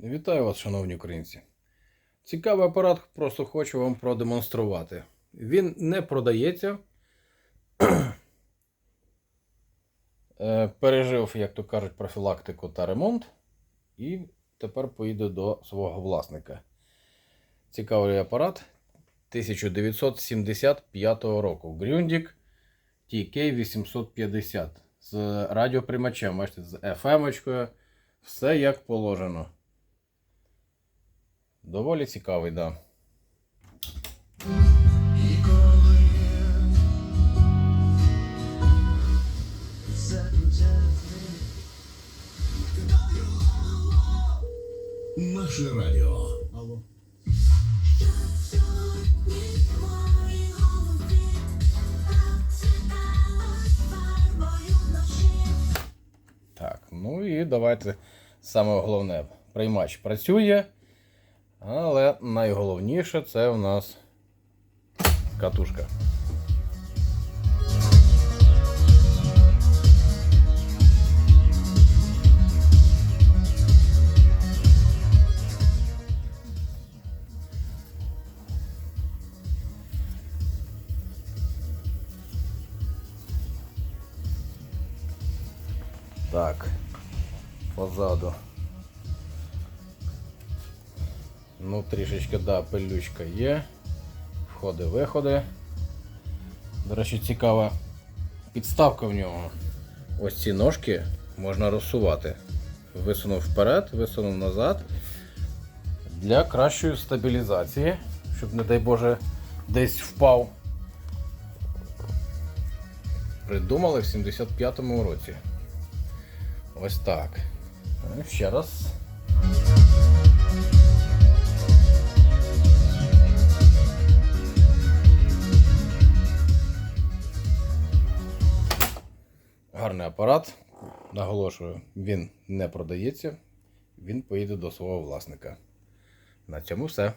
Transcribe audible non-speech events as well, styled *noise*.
Вітаю вас, шановні українці. Цікавий апарат, просто хочу вам продемонструвати. Він не продається. *clears throat* Е, Пережив, як то кажуть, профілактику та ремонт. І тепер поїде до свого власника. Цікавий апарат 1975 року. Грюндік TK850 з радіоприймачем, бачите, з FM-очкою. Все як положено. Доволі цікавий, да. Наше радіо. Алло. Так, ну і давайте саме головне. Приймач працює, але найголовніше це у нас катушка. Так, позаду. Ну, трішечки, да, пилючка є. Входи-виходи. До речі, цікава підставка в нього. Ось ці ножки можна розсувати. Висунув вперед, висунув назад. Для кращої стабілізації, щоб, не дай Боже, десь впав. Придумали в 75-му році. Ось так. Ще раз. Гарний апарат. Наголошую, він не продається. Він поїде до свого власника. На цьому все.